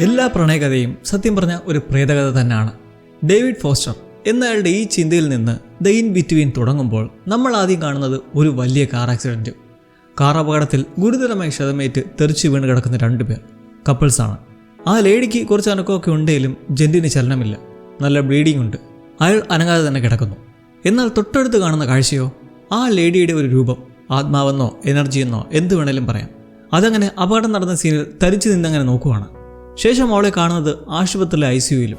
എല്ലാ പ്രണയകഥയും സത്യം പറഞ്ഞ ഒരു പ്രേതകഥ തന്നെയാണ്. ഡേവിഡ് ഫോസ്റ്റർ എന്നയാളുടെ ഈ ചിന്തയിൽ നിന്ന് ദ ഇൻ ബിറ്റ്വീൻ തുടങ്ങുമ്പോൾ നമ്മൾ ആദ്യം കാണുന്നത് ഒരു വലിയ കാർ ആക്സിഡന്റ്. കാർ അപകടത്തിൽ ഗുരുതരമായി ക്ഷതമേറ്റ് തെറിച്ചു വീണ് കിടക്കുന്ന രണ്ടുപേർ കപ്പിൾസാണ് ആ ലേഡിക്ക് കുറച്ച് അനക്കമൊക്കെ ഉണ്ടെങ്കിലും ജെന്റിന് ചലനമില്ല. നല്ല ബ്ലീഡിംഗ് ഉണ്ട്. അയാൾ അനങ്ങാതെ തന്നെ കിടക്കുന്നു. എന്നാൽ തൊട്ടടുത്ത് കാണുന്ന കാഴ്ചയോ? ആ ലേഡിയുടെ ഒരു രൂപം ആത്മാവെന്നോ എനർജിയെന്നോ എന്ത് വേണേലും പറയാം. അതങ്ങനെ അപകടം നടന്ന സീനിൽ തരിച്ചു നിന്നങ്ങനെ നോക്കുവാണ്. ശേഷം അവളെ കാണുന്നത് ആശുപത്രിയിലെ ഐ സിയുയിലും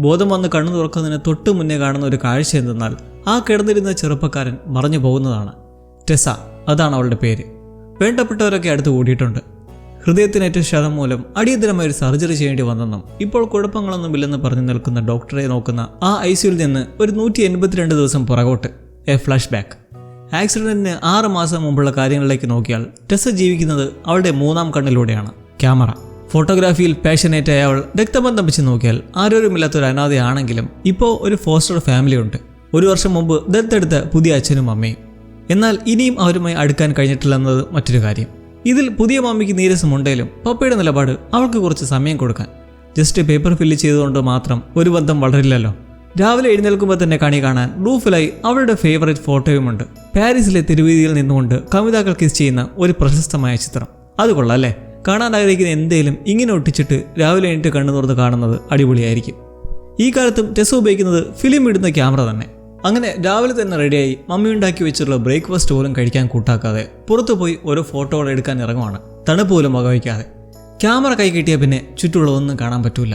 ബോധം വന്ന് കണ്ണു തുറക്കുന്നതിന് തൊട്ട് മുന്നേ കാണുന്ന ഒരു കാഴ്ച എന്തെന്നാൽ ആ കിടന്നിരുന്ന ചെറുപ്പക്കാരൻ മറഞ്ഞു പോകുന്നതാണ്. ടെസ അതാണ് അവളുടെ പേര്. വേണ്ടപ്പെട്ടവരൊക്കെ അടുത്ത് കൂടിയിട്ടുണ്ട് ഹൃദയത്തിനേറ്റ ക്ഷതം മൂലം അടിയന്തരമായി ഒരു സർജറി ചെയ്യേണ്ടി വന്നെന്നും ഇപ്പോൾ കുഴപ്പങ്ങളൊന്നുമില്ലെന്ന് പറഞ്ഞു നിൽക്കുന്ന ഡോക്ടറെ നോക്കുന്ന ആ ഐ സിയിൽ നിന്ന് ഒരു നൂറ്റി എൺപത്തിരണ്ട് ദിവസം പുറകോട്ട്. എ ഫ്ലാഷ് ബാക്ക് ആക്സിഡന്റിന് ആറ് മാസം മുമ്പുള്ള കാര്യങ്ങളിലേക്ക് നോക്കിയാൽ ടെസ ജീവിക്കുന്നത് അവളുടെ മൂന്നാം കണ്ണിലൂടെയാണ്. ക്യാമറ. ഫോട്ടോഗ്രാഫിയിൽ പാഷനേറ്റായ അവൾ രക്തബന്ധം വെച്ച് നോക്കിയാൽ ആരോരുമില്ലാത്ത ഒരു അനാഥയാണെങ്കിലും ഇപ്പോൾ ഒരു ഫോസ്റ്റർ ഫാമിലി ഉണ്ട്. ഒരു വർഷം മുമ്പ് ദത്തെടുത്ത പുതിയ അച്ഛനും അമ്മയും. എന്നാൽ ഇനിയും അവരുമായി അടുക്കാൻ കഴിഞ്ഞിട്ടില്ലെന്നത് മറ്റൊരു കാര്യം. ഇതിൽ പുതിയ മമ്മിക്ക് നീരസമുണ്ടെങ്കിലും പപ്പയുടെ നിലപാട് അവൾക്ക് കുറച്ച് സമയം കൊടുക്കാൻ. ജസ്റ്റ് പേപ്പർ ഫില്ല് ചെയ്തുകൊണ്ട് മാത്രം ഒരു ബന്ധം വളരില്ലല്ലോ. രാവിലെ എഴുന്നേൽക്കുമ്പോൾ തന്നെ കണി കാണാൻ റൂഫിലായി അവളുടെ ഫേവറേറ്റ് ഫോട്ടോയുമുണ്ട്. പാരീസിലെ തിരുവീതിയിൽ നിന്നുകൊണ്ട് കവിതാക്കൾ കിസ് ചെയ്യുന്ന ഒരു പ്രശസ്തമായ ചിത്രം. അത് കൊള്ളാം അല്ലേ? കാണാൻ ആഗ്രഹിക്കുന്ന എന്തേലും ഇങ്ങനെ ഒട്ടിച്ചിട്ട് രാവിലെ എണീറ്റ് കണ്ണു തുറന്ന് കാണുന്നത് അടിപൊളിയായിരിക്കും. ഈ കാലത്തും ടെസ് ഉപയോഗിക്കുന്നത് ഫിലിം ഇടുന്ന ക്യാമറ തന്നെ. അങ്ങനെ രാവിലെ തന്നെ റെഡിയായി മമ്മി ഉണ്ടാക്കി വെച്ചിട്ടുള്ള ബ്രേക്ക്ഫാസ്റ്റ് പോലും കഴിക്കാൻ കൂട്ടാക്കാതെ പുറത്തു പോയി ഓരോ ഫോട്ടോകൾ എടുക്കാൻ ഇറങ്ങുവാണ്. തണുപ്പ് പോലും വകവയ്ക്കാതെ. ക്യാമറ കൈ കിട്ടിയാൽ പിന്നെ ചുറ്റുമുള്ളതൊന്നും കാണാൻ പറ്റൂല.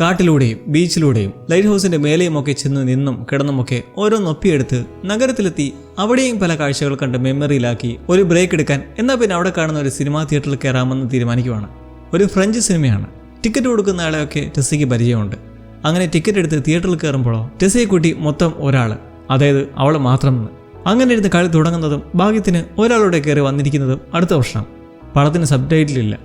കാട്ടിലൂടെയും ബീച്ചിലൂടെയും ലൈറ്റ് ഹൗസിന്റെ മേലെയും ഒക്കെ ചെന്ന് നിന്നും കിടന്നുമൊക്കെ ഓരോന്നൊപ്പിയെടുത്ത് നഗരത്തിലെത്തി അവിടെയും പല കാഴ്ചകൾ കണ്ട് മെമ്മറിയിലാക്കി ഒരു ബ്രേക്ക് എടുക്കാൻ എന്നാൽ പിന്നെ അവിടെ കാണുന്ന ഒരു സിനിമാ തിയേറ്ററിൽ കയറാമെന്ന് തീരുമാനിക്കുവാണ്. ഒരു ഫ്രഞ്ച് സിനിമയാണ് ടിക്കറ്റ് കൊടുക്കുന്ന ആളെയൊക്കെ ടെസ്സിക്ക് പരിചയമുണ്ട്. അങ്ങനെ ടിക്കറ്റ് എടുത്ത് തിയേറ്ററിൽ കയറുമ്പോഴോ ടെസ്സിയെ കൂട്ടി മൊത്തം ഒരാൾ അതായത് അവൾ മാത്രം അങ്ങനെ ഇരുന്ന് കളി തുടങ്ങുന്നതും ഭാഗ്യത്തിന് ഒരാളോടെ കയറി വന്നിരിക്കുന്നതും അടുത്ത വർഷം. പടത്തിന് സബ് ടൈറ്റിലില്ല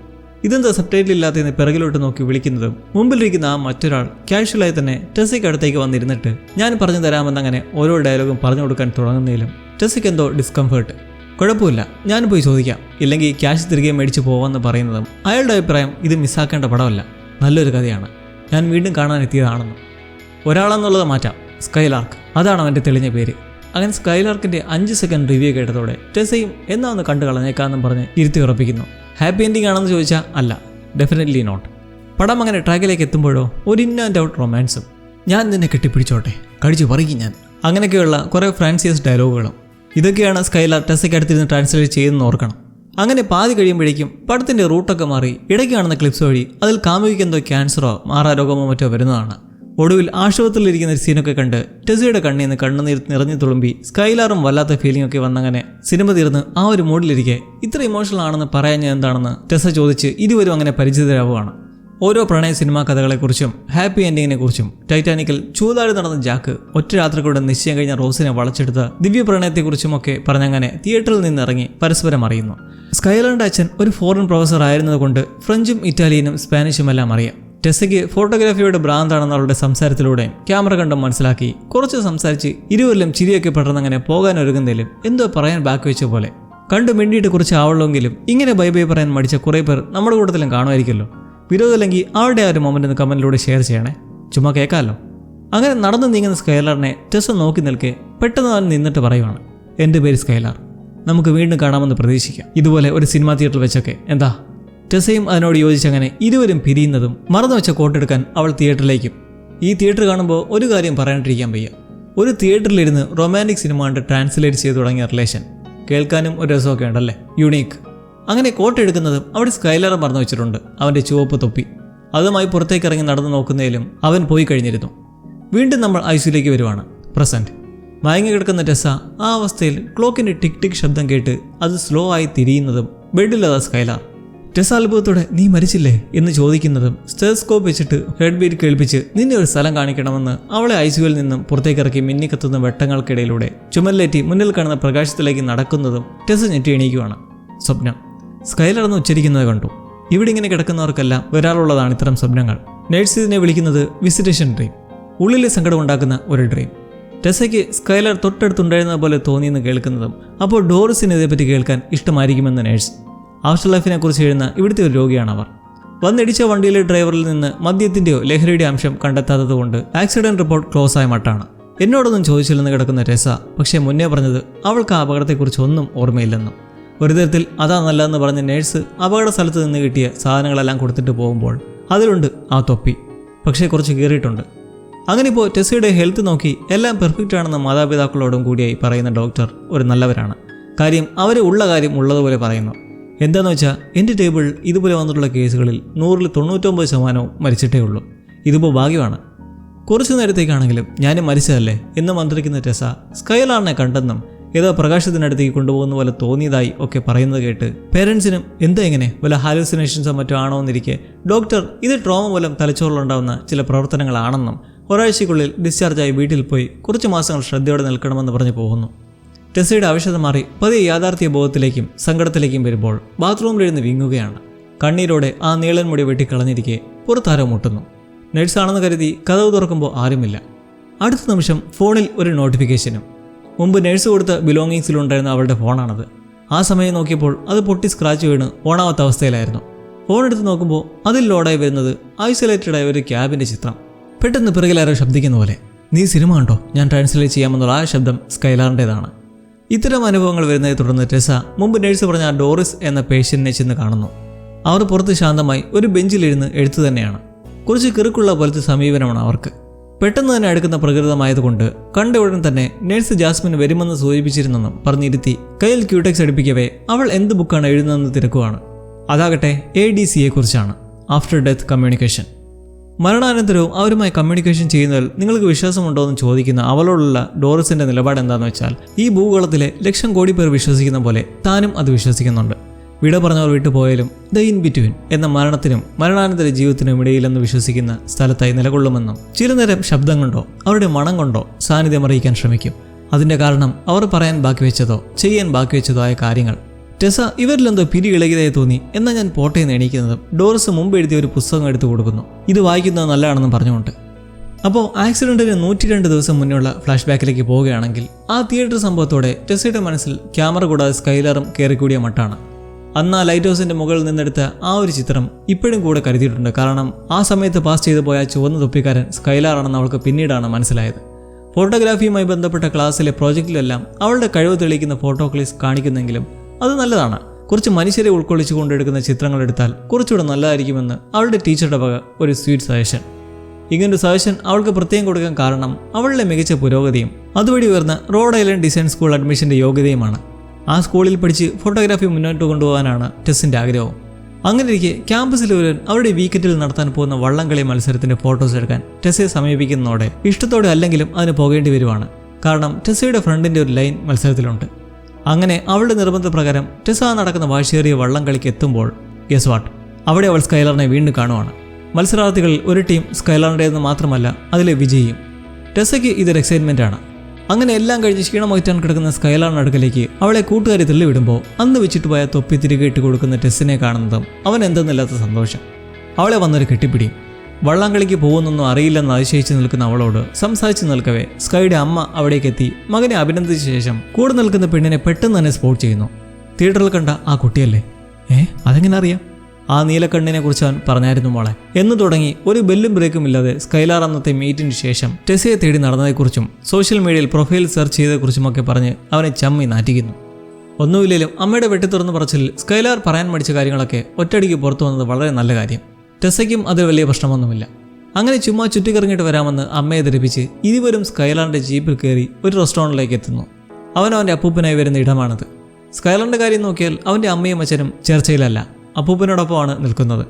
ഇതെന്താ സബ് ടൈറ്റിൽ ഇല്ലാത്തതെന്ന് പിറകിലോട്ട് നോക്കി വിളിക്കുന്നതും? മുമ്പിലിരിക്കുന്ന ആ മറ്റൊരാൾ കാഷ്വലായി തന്നെ ടെസ്സിക്ക് അടുത്തേക്ക് വന്നിരുന്നിട്ട് ഞാൻ പറഞ്ഞു തരാമെന്നങ്ങനെ ഓരോ ഡയലോഗും പറഞ്ഞു കൊടുക്കാൻ തുടങ്ങുന്നതിലും ടെസിക്ക് എന്തോ ഡിസ്കംഫേർട്ട് കുഴപ്പമില്ല ഞാൻ പോയി ചോദിക്കാം. ഇല്ലെങ്കിൽ ക്യാഷ് തിരികെ മേടിച്ചു പോവാമെന്ന് പറയുന്നതും അയാളുടെ അഭിപ്രായം ഇത് മിസ്സാക്കേണ്ട പടമല്ല. നല്ലൊരു കഥയാണ്. ഞാൻ വീണ്ടും കാണാൻ എത്തിയതാണെന്നും ഒരാളെന്നുള്ളത് മാറ്റാം. സ്കൈലാർക്ക് അതാണ് അവന്റെ തെളിഞ്ഞ പേര്. അങ്ങനെ സ്കൈലാർക്കിന്റെ അഞ്ച് സെക്കൻഡ് റിവ്യൂ കേട്ടതോടെ ടെസയും എന്നാ ഒന്ന് കണ്ടു കളഞ്ഞേക്കാന്നും പറഞ്ഞ് ഇരുത്തി ഉറപ്പിക്കുന്നു. ഹാപ്പി എൻഡിങ് ആണെന്ന് ചോദിച്ചാൽ അല്ല ഡെഫിനറ്റ്ലി നോട്ട് പടം അങ്ങനെ ട്രാക്കിലേക്ക് എത്തുമ്പോഴോ ഒരു ഇൻ ആൻഡ് ഔട്ട് റൊമാൻസും ഞാൻ നിന്നെ കെട്ടിപ്പിടിച്ചോട്ടെ കഴിച്ചു പറയും ഞാൻ. അങ്ങനെയൊക്കെയുള്ള കുറേ ഫ്രാൻസിയസ് ഡയലോഗുകളും ഇതൊക്കെയാണ് സ്കൈലാർ ടെസയ്ക്ക് അടുത്തിരുന്ന് ട്രാൻസ്ലേറ്റ് ചെയ്തെന്ന് ഓർക്കണം. അങ്ങനെ പാതി കഴിയുമ്പോഴേക്കും പടത്തിന്റെ റൂട്ടൊക്കെ മാറി ഇടയ്ക്ക് കാണുന്ന ക്ലിപ്സ് വഴി അതിൽ കാമുകിക്ക് എന്തോ ക്യാൻസറോ മാറാരോഗമോ മറ്റോ വരുന്നതാണ്. ഒടുവിൽ ആശുപത്രിയിലിരിക്കുന്ന ഒരു സീനൊക്കെ കണ്ട് ടെസിയുടെ കണ്ണിൽ നിന്ന് കണ്ണുനീർ നിറഞ്ഞു തുളുമ്പി സ്കൈലാറും വല്ലാത്ത ഫീലിംഗ് ഒക്കെ വന്നങ്ങനെ സിനിമ തീർന്ന് ആ ഒരു മൂഡിലിരിക്കെ ഇത്ര ഇമോഷണൽ ആണെന്ന് പറയാൻ ഞാൻ എന്താണെന്ന് ടെസ ചോദിച്ച് ഇരുവരും അങ്ങനെ പരിചിതരാവുകയാണ്. ഓരോ പ്രണയ സിനിമാ കഥകളെക്കുറിച്ചും ഹാപ്പി എൻഡിങ്ങിനെ കുറിച്ചും ടൈറ്റാനിക്കിൽ ചൂതാടി നടന്ന ജാക്ക് ഒറ്റ രാത്രികളുടെ നിശ്ചയം കഴിഞ്ഞ റോസിനെ വളച്ചെടുത്ത ദിവ്യ പ്രണയത്തെക്കുറിച്ചും ഒക്കെ പറഞ്ഞങ്ങനെ തിയേറ്ററിൽ നിന്നിറങ്ങി പരസ്പരം അറിയുന്നു. സ്കൈലറിന്റെ അച്ഛൻ ഒരു ഫോറിൻ പ്രൊഫസർ ആയിരുന്നതുകൊണ്ട് ഫ്രഞ്ചും ഇറ്റാലിയനും സ്പാനിഷും എല്ലാം അറിയാം. ടെസ്സയ്ക്ക് ഫോട്ടോഗ്രാഫിയുടെ ഭ്രാന്താണെന്ന് അവളുടെ സംസാരത്തിലൂടെ ക്യാമറ കണ്ടും മനസ്സിലാക്കി. കുറച്ച് സംസാരിച്ച് ഇരുവരിലും ചിരിയൊക്കെ പെട്ടെന്നങ്ങനെ പോകാൻ ഒരുങ്ങുന്നതിലും എന്തോ പറയാൻ ബാക്ക് വെച്ച പോലെ. കണ്ടു മിണ്ടിയിട്ട് കുറച്ച് ആവുള്ളെങ്കിലും ഇങ്ങനെ ബൈ ബൈ പറയാൻ മടിച്ച കുറേ പേർ നമ്മുടെ കൂട്ടത്തിലും കാണുമായിരിക്കുമല്ലോ വിരോധമില്ലെങ്കിൽ ആളുടെ ആ ഒരു മൊമെന്റ് ഒന്ന് കമന്റിലൂടെ ഷെയർ ചെയ്യണേ. ചുമ്മാ കേൾക്കാമല്ലോ അങ്ങനെ നടന്നു നീങ്ങുന്ന സ്കൈലറിനെ ടെസ് നോക്കി നിൽക്കെ പെട്ടെന്ന് അവൻ നിന്നിട്ട് പറയുവാണ്. എന്റെ പേര് സ്കൈലാർ. നമുക്ക് വീണ്ടും കാണാമെന്ന് പ്രതീക്ഷിക്കാം. ഇതുപോലെ ഒരു സിനിമാ തിയേറ്ററിൽ വെച്ചൊക്കെ. എന്താ? ടെസയും അതിനോട് യോജിച്ചങ്ങനെ ഇരുവരും പിരിയുന്നതും മറന്നു വെച്ച കോട്ടെടുക്കാൻ അവൾ തിയേറ്ററിലേക്കും. ഈ തിയേറ്റർ കാണുമ്പോൾ ഒരു കാര്യം പറയാണ്ടിരിക്കാൻ വയ്യ. ഒരു തിയേറ്ററിലിരുന്ന് റൊമാന്റിക് സിനിമ കണ്ട് ട്രാൻസ്ലേറ്റ് ചെയ്തു തുടങ്ങിയ റിലേഷൻ. കേൾക്കാനും ഒരു രസമൊക്കെ ഉണ്ടല്ലേ? യുണീക്ക്. അങ്ങനെ കോട്ട് എടുക്കുന്നതും അവിടെ സ്കൈലർ മറന്നു വെച്ചിട്ടുണ്ട്. അവന്റെ ചുവപ്പ് തൊപ്പി. അതുമായി പുറത്തേക്ക് ഇറങ്ങി നടന്നു നോക്കുന്നതിലും അവൻ പോയി കഴിഞ്ഞിരുന്നു. വീണ്ടും നമ്മൾ ഐസിയിലേക്ക് വരുവാണ്. പ്രസന്റ് മയങ്ങി കിടക്കുന്ന ടെസ ആ അവസ്ഥയിൽ ക്ലോക്കിന്റെ ടിക് ടിക് ശബ്ദം കേട്ട് അത് സ്ലോ ആയി തിരിയുന്നതും ബെഡിലതാ സ്കൈലാർ ടെസ അത്ഭുതത്തോടെ നീ മരിച്ചില്ലേ എന്ന് ചോദിക്കുന്നതും സ്റ്റെസ്കോപ്പ് വെച്ചിട്ട് ഹെഡ് ബീറ്റ് കേൾപ്പിച്ച് നിന്നെ ഒരു സ്ഥലം കാണിക്കണമെന്ന് അവളെ ഐസിയുവിൽ നിന്നും പുറത്തേക്കിറക്കി മിന്നിക്കത്തുന്ന വെട്ടങ്ങൾക്കിടയിലൂടെ ചുമലിലേറ്റി മുന്നിൽ കാണുന്ന പ്രകാശത്തിലേക്ക് നടക്കുന്നതും ടെസ് ഞെട്ടി എണീക്കുവാണ്. സ്വപ്നം. സ്കൈലർ എന്ന് ഉച്ചരിക്കുന്നത് കണ്ടു. ഇവിടെ ഇങ്ങനെ കിടക്കുന്നവർക്കെല്ലാം വരാറുള്ളതാണ് ഇത്തരം സ്വപ്നങ്ങൾ. നേഴ്സ് ഇതിനെ വിളിക്കുന്നത് വിസിറ്റേഷൻ ഡ്രീം. ഉള്ളിലെ സങ്കടം ഉണ്ടാക്കുന്ന ഒരു ഡ്രീം. ടെസയ്ക്ക് സ്കൈലർ തൊട്ടടുത്തുണ്ടായിരുന്ന പോലെ തോന്നിയെന്ന് കേൾക്കുന്നതും അപ്പോൾ ഡോറിസിന് ഇതേപ്പറ്റി കേൾക്കാൻ ഇഷ്ടമായിരിക്കുമെന്ന് നേഴ്സ്. ആഫ്റ്റർ ലൈഫിനെ കുറിച്ച് എഴുതുന്ന ഇവിടുത്തെ ഒരു രോഗിയാണ് അവർ. വന്നിടിച്ച വണ്ടിയിലെ ഡ്രൈവറിൽ നിന്ന് മദ്യത്തിന്റെയോ ലഹരിയുടെ അംശം കണ്ടെത്താത്തതുകൊണ്ട് ആക്സിഡന്റ് റിപ്പോർട്ട് ക്ലോസ് ആയ മട്ടാണ്. എന്നോടൊന്നും ചോദിച്ചില്ലെന്ന് കിടക്കുന്ന രസ പക്ഷേ മുന്നേ പറഞ്ഞത് അവൾക്ക് ആ അപകടത്തെക്കുറിച്ച് ഒന്നും ഓർമ്മയില്ലെന്നും. ഒരു തരത്തിൽ അതാ നല്ലതെന്ന് പറഞ്ഞ നേഴ്സ് അപകട സ്ഥലത്ത് നിന്ന് കിട്ടിയ സാധനങ്ങളെല്ലാം കൊടുത്തിട്ട് പോകുമ്പോൾ അതിലുണ്ട് ആ തൊപ്പി. പക്ഷേ കുറച്ച് കീറിയിട്ടുണ്ട്. അങ്ങനെ ഇപ്പോൾ ടെസ്സിയുടെ ഹെൽത്ത് നോക്കി എല്ലാം പെർഫെക്റ്റ് ആണെന്ന് മാതാപിതാക്കളോടും കൂടിയായി പറയുന്ന ഡോക്ടർ ഒരു നല്ലവരാണ്. കാര്യം അവർ ഉള്ള കാര്യം ഉള്ളതുപോലെ പറയുന്നു. എന്താന്ന് വെച്ചാൽ എന്റെ ടേബിൾ ഇതുപോലെ വന്നിട്ടുള്ള കേസുകളിൽ നൂറിൽ തൊണ്ണൂറ്റൊമ്പത് ശതമാനവും മരിച്ചിട്ടേ ഉള്ളൂ. ഇതിപ്പോൾ ഭാഗ്യമാണ്. കുറച്ച് നേരത്തേക്കാണെങ്കിലും ഞാൻ മരിച്ചതല്ലേ എന്ന് മന്ത്രിക്കുന്ന ടെസ സ്കൈലാറിനെ കണ്ടെന്നും ഏതോ പ്രകാശത്തിനടുത്തേക്ക് കൊണ്ടുപോകുന്ന പോലെ തോന്നിയതായി ഒക്കെ പറയുന്നത് കേട്ട് പേരൻസിനും എന്താ എങ്ങനെ വല്ല ഹാലുസിനേഷൻസോ മറ്റോ ആണോ എന്നിരിക്കെ ഡോക്ടർ ഇത് ട്രോമ മൂലം തലച്ചോറിലുണ്ടാവുന്ന ചില പ്രവർത്തനങ്ങളാണെന്നും ഒരാഴ്ചയ്ക്കുള്ളിൽ ഡിസ്ചാർജായി വീട്ടിൽ പോയി കുറച്ച് മാസങ്ങൾ ശ്രദ്ധയോടെ നിൽക്കണമെന്ന് പറഞ്ഞു പോകുന്നു. ടെസയുടെ ആവശ്യത മാറി പതിയെ യാഥാർത്ഥ്യ ബോധത്തിലേക്കും സങ്കടത്തിലേക്കും വരുമ്പോൾ ബാത്റൂമിലിരുന്ന് വിങ്ങുകയാണ്. കണ്ണീരോടെ ആ നീളൻ മുടി വെട്ടിക്കളഞ്ഞിരിക്കെ പുറത്താരോ മുട്ടുന്നു. നഴ്സാണെന്ന് കരുതി കഥവ് തുറക്കുമ്പോൾ ആരുമില്ല. അടുത്ത നിമിഷം ഫോണിൽ ഒരു നോട്ടിഫിക്കേഷനും മുമ്പ് നഴ്സ് കൊടുത്ത ബിലോങ്ങിങ്സിലുണ്ടായിരുന്ന അവളുടെ ഫോണാണത്. ആ സമയം നോക്കിയപ്പോൾ അത് പൊട്ടി സ്ക്രാച്ച് വീണ് ഓണാവാത്ത അവസ്ഥയിലായിരുന്നു. ഫോൺ എടുത്ത് നോക്കുമ്പോൾ അതിൽ ലോഡായി വരുന്നത് ഐസൊലേറ്റഡ് ആയ ഒരു ക്യാബിന്റെ ചിത്രം. പെട്ടെന്ന് പിറകിലാരോ ശബ്ദിക്കുന്ന പോലെ നീ സിനിമ കണ്ടോ? ഞാൻ ട്രാൻസ്ലേറ്റ് ചെയ്യാമെന്നുള്ള ആ ശബ്ദം സ്കൈലാറിന്റെതാണ് ഇത്തരം അനുഭവങ്ങൾ വരുന്നതിനെ തുടർന്ന് ടെസ മുമ്പ് നഴ്സ് പറഞ്ഞ ഡോറിസ് എന്ന പേഷ്യന്റിനെ ചെന്ന് കാണുന്നു. അവർ പുറത്ത് ശാന്തമായി ഒരു ബെഞ്ചിലിരുന്ന് എഴുത്തു തന്നെയാണ്. കുറച്ച് കിറുക്കുള്ള പോലത്തെ സമീപനമാണ് അവർക്ക്. പെട്ടെന്ന് തന്നെ അടുക്കുന്ന പ്രകൃതമായതുകൊണ്ട് കണ്ട ഉടൻ തന്നെ നേഴ്സ് ജാസ്മിൻ വരുമെന്ന് സൂചിപ്പിച്ചിരുന്നെന്നും പറഞ്ഞിരുത്തി കയ്യിൽ ക്യൂടെക്സ് അടുപ്പിക്കവേ അവൾ എന്ത് ബുക്കാണ് എഴുതുന്നതെന്ന് തിരക്കുവാണ്. അതാകട്ടെ എ ഡി സിയെ കുറിച്ചാണ് ആഫ്റ്റർ ഡെത്ത് കമ്മ്യൂണിക്കേഷൻ മരണാനന്തരവും അവരുമായി കമ്മ്യൂണിക്കേഷൻ ചെയ്യുന്നതിൽ നിങ്ങൾക്ക് വിശ്വാസമുണ്ടോ എന്ന് ചോദിക്കുന്ന അവളോടുള്ള ഡോറിസിന്റെ നിലപാട് എന്താണെന്ന് വെച്ചാൽ ഈ ഭൂഗോളത്തിലെ ലക്ഷം കോടി പേർ വിശ്വസിക്കുന്ന പോലെ താനും അത് വിശ്വസിക്കുന്നുണ്ട്. വിട പറഞ്ഞവർ വിട്ടുപോയാലും ദ ഇൻ ബിറ്റ്വീൻ എന്ന മരണത്തിനും മരണാനന്തര ജീവിതത്തിനും ഇടയിലെന്ന് വിശ്വസിക്കുന്ന സ്ഥലത്തായി നിലകൊള്ളുമെന്നും ചിലനേരം ശബ്ദം കൊണ്ടോ അവരുടെ മണം കൊണ്ടോ സാന്നിധ്യം അറിയിക്കാൻ ശ്രമിക്കും. അതിന്റെ കാരണം അവർ പറയാൻ ബാക്കി വെച്ചതോ ചെയ്യാൻ ബാക്കി വെച്ചതോ ആയ കാര്യങ്ങൾ. ടെസ ഇവരിലെന്തോ പിരി ഇളകിയതായി തോന്നി എന്നാൽ ഞാൻ പോട്ടയെന്ന് എണീക്കുന്നത്. ഡോറിസ് മുമ്പ് എഴുതിയ ഒരു പുസ്തകം എടുത്തു കൊടുക്കുന്നു. ഇത് വായിക്കുന്നത് നല്ലതാണെന്ന് പറഞ്ഞുകൊണ്ട്. അപ്പോൾ ആക്സിഡന്റിന് നൂറ്റി രണ്ട് ദിവസം മുന്നേയുള്ള ഫ്ലാഷ് ബാക്കിലേക്ക് പോവുകയാണെങ്കിൽ ആ തിയേറ്റർ സംഭവത്തോടെ ടെസയുടെ മനസ്സിൽ ക്യാമറ കൂടാതെ സ്കൈലറും കയറിക്കൂടിയ മട്ടാണ്. അന്ന് ആ ലൈറ്റ് ഹൗസിന്റെ മുകളിൽ നിന്നെടുത്ത ആ ഒരു ചിത്രം ഇപ്പോഴും കൂടെ കരുതിയിട്ടുണ്ട്. കാരണം ആ സമയത്ത് പാസ് ചെയ്തു പോയ ചുവന്ന തൊപ്പിക്കാരൻ സ്കൈലാറാണെന്ന് അവൾക്ക് പിന്നീടാണ് മനസ്സിലായത്. ഫോട്ടോഗ്രാഫിയുമായി ബന്ധപ്പെട്ട ക്ലാസ്സിലെ പ്രോജക്റ്റിലെല്ലാം അവളുടെ കഴിവ് തെളിയിക്കുന്ന ഫോട്ടോ ക്ലിസ് കാണിക്കുന്നെങ്കിലും അത് നല്ലതാണ്. കുറച്ച് മനുഷ്യരെ ഉൾക്കൊള്ളിച്ചു കൊണ്ടെടുക്കുന്ന ചിത്രങ്ങൾ എടുത്താൽ കുറച്ചുകൂടെ നല്ലതായിരിക്കുമെന്ന് അവളുടെ ടീച്ചറുടെ വക ഒരു സ്വീറ്റ് സജഷൻ. ഇങ്ങനൊരു സജഷൻ അവൾക്ക് പ്രത്യേകം കൊടുക്കാൻ കാരണം അവളുടെ മികച്ച പുരോഗതിയും അതുവഴി ഉയർന്ന റോഡ് ഐലൻഡ് ഡിസൈൻ സ്കൂൾ അഡ്മിഷന്റെ യോഗ്യതയുമാണ്. ആ സ്കൂളിൽ പഠിച്ച് ഫോട്ടോഗ്രാഫി മുന്നോട്ട് കൊണ്ടുപോകാനാണ് ടെസ്സിന്റെ ആഗ്രഹവും. അങ്ങനെ ഇരിക്കെ ക്യാമ്പസിൽ ഒരുവൻ അവരുടെ വീക്കെൻഡിൽ നടത്താൻ പോകുന്ന വള്ളംകളി മത്സരത്തിന്റെ ഫോട്ടോസ് എടുക്കാൻ ടെസ്സയെ സമീപിക്കുന്നതോടെ ഇഷ്ടത്തോടെ അല്ലെങ്കിലും അതിന് പോകേണ്ടി വരുവാണ്. കാരണം ടെസ്സയുടെ ഫ്രണ്ടിന്റെ ഒരു ലൈൻ മത്സരത്തിലുണ്ട്. അങ്ങനെ അവളുടെ നിർബന്ധപ്രകാരം ടെസ നടക്കുന്ന വാശിയേറിയ വള്ളം കളിക്ക് എത്തുമ്പോൾ ഗസ് വാട്ട് അവിടെ അവൾ സ്കൈലറിനെ വീണ്ടും കാണുവാണ്. മത്സരാർത്ഥികളിൽ ഒരു ടീം സ്കൈലറിന്റെതെന്ന് മാത്രമല്ല അതിലെ വിജയിയും. ടെസയ്ക്ക് ഇതൊരു എക്സൈറ്റ്മെന്റ് ആണ്. അങ്ങനെ എല്ലാം കഴിഞ്ഞ് ക്ഷീണമൊറ്റാൻ കിടക്കുന്ന സ്കൈലാറിന് അടുക്കലേക്ക് അവളെ കൂട്ടുകാരി തള്ളിവിടുമ്പോൾ അന്ന് വെച്ചിട്ട് പോയ തൊപ്പി തിരികെ ഇട്ട് കൊടുക്കുന്ന ടെസ്സിനെ കാണുന്നതും അവൻ എന്തെന്നില്ലാത്ത സന്തോഷം. അവളെ വന്നൊരു കെട്ടിപ്പിടിയും വള്ളംകളിക്ക് പോകുന്നൊന്നും അറിയില്ലെന്ന് അതിശയിച്ചു നിൽക്കുന്ന അവളോട് സംസാരിച്ചു നിൽക്കവേ. സ്കൈയുടെ അമ്മ അവിടേക്ക് എത്തി മകനെ അഭിനന്ദിച്ച ശേഷം കൂടെ നിൽക്കുന്ന പെണ്ണിനെ പെട്ടെന്ന് തന്നെ സ്പോട്ട് ചെയ്യുന്നു. തിയേറ്ററിൽ കണ്ട ആ കുട്ടിയല്ലേ? ഏ അതെങ്ങനെ അറിയാം? ആ നീലക്കണ്ണിനെ കുറിച്ച് അവൻ പറഞ്ഞായിരുന്നു മോളെ. എന്ന് തുടങ്ങി ഒരു ബെല്ലും ബ്രേക്കും ഇല്ലാതെ സ്കൈലാർ അന്നത്തെ മീറ്റിന് ശേഷം ടെസയെ തേടി നടന്നതെക്കുറിച്ചും സോഷ്യൽ മീഡിയയിൽ പ്രൊഫൈൽ സെർച്ച് ചെയ്തതെക്കുറിച്ചുമൊക്കെ പറഞ്ഞ് അവനെ ചമ്മി നാറ്റിക്കുന്നു. ഒന്നുമില്ലെങ്കിലും അമ്മയുടെ വെട്ടിത്തുറന്ന് പറച്ചിൽ സ്കൈലാർ പറയാൻ മടിച്ച കാര്യങ്ങളൊക്കെ ഒറ്റയടിക്ക് പുറത്തു വന്നത് വളരെ നല്ല കാര്യം. ടെസയ്ക്കും അതിൽ വലിയ പ്രശ്നമൊന്നുമില്ല. അങ്ങനെ ചുമ്മാ ചുറ്റിക്കറങ്ങിയിട്ട് വരാമെന്ന് അമ്മയെ ധരിപ്പിച്ച് ഇരുവരും സ്കൈലാൻഡിന്റെ ജീപ്പിൽ കയറി ഒരു റെസ്റ്റോറന്റിലേക്ക് എത്തുന്നു. അവൻ അവന്റെ അപ്പൂപ്പനായി വരുന്ന ഇടമാണത്. സ്കൈലാൻഡ് കാര്യം നോക്കിയാൽ അവന്റെ അമ്മയും അച്ഛനും ചർച്ചയിലല്ല. അപ്പൂപ്പനോടൊപ്പമാണ് നിൽക്കുന്നത്.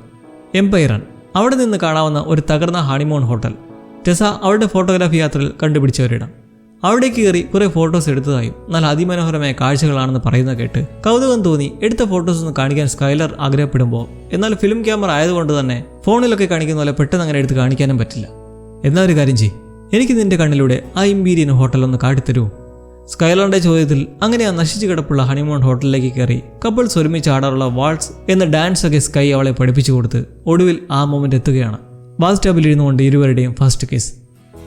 എംപയറൺ അവിടെ നിന്ന് കാണാവുന്ന ഒരു തകർന്ന ഹണിമൂൺ ഹോട്ടൽ. ടെസ അവളുടെ ഫോട്ടോഗ്രാഫി യാത്രയിൽ കണ്ടുപിടിച്ച ഒരിടം. അവിടേക്ക് കയറി കുറെ ഫോട്ടോസ് എടുത്തതായും നല്ല അതിമനോഹരമായ കാഴ്ചകളാണെന്ന് പറയുന്നത് കേട്ട് കൗതുകം തോന്നി എടുത്ത ഫോട്ടോസ് ഒന്ന് കാണിക്കാൻ സ്കൈലർ ആഗ്രഹപ്പെടുമ്പോൾ. എന്നാൽ ഫിലിം ക്യാമറ ആയതുകൊണ്ട് തന്നെ ഫോണിലൊക്കെ കാണിക്കുന്ന പോലെ പെട്ടെന്ന് അങ്ങനെ എടുത്ത് കാണിക്കാനും പറ്റില്ല. എന്നാ ഒരു കാര്യം ചെയ് എനിക്ക് നിന്റെ കണ്ണിലൂടെ ആ ഇമ്പീരിയൻ ഹോട്ടൽ ഒന്ന് കാട്ടിത്തരൂ. സ്കൈലറിന്റെ ചോദ്യത്തിൽ അങ്ങനെ ആ നശിച്ചു കിടപ്പുള്ള ഹണിമൂൺ ഹോട്ടലിലേക്ക് കയറി കപ്പിൾസ് ഒരുമിച്ച് ആടാറുള്ള വാൾസ് എന്ന ഡാൻസ് ഒക്കെ സ്കൈ അവളെ പഠിപ്പിച്ചു കൊടുത്ത് ഒടുവിൽ ആ മൊമെന്റ് എത്തുകയാണ്. ബാസ് ടാബിൽ ഇരുന്നുകൊണ്ട് ഇരുവരുടെയും ഫസ്റ്റ് കിസ്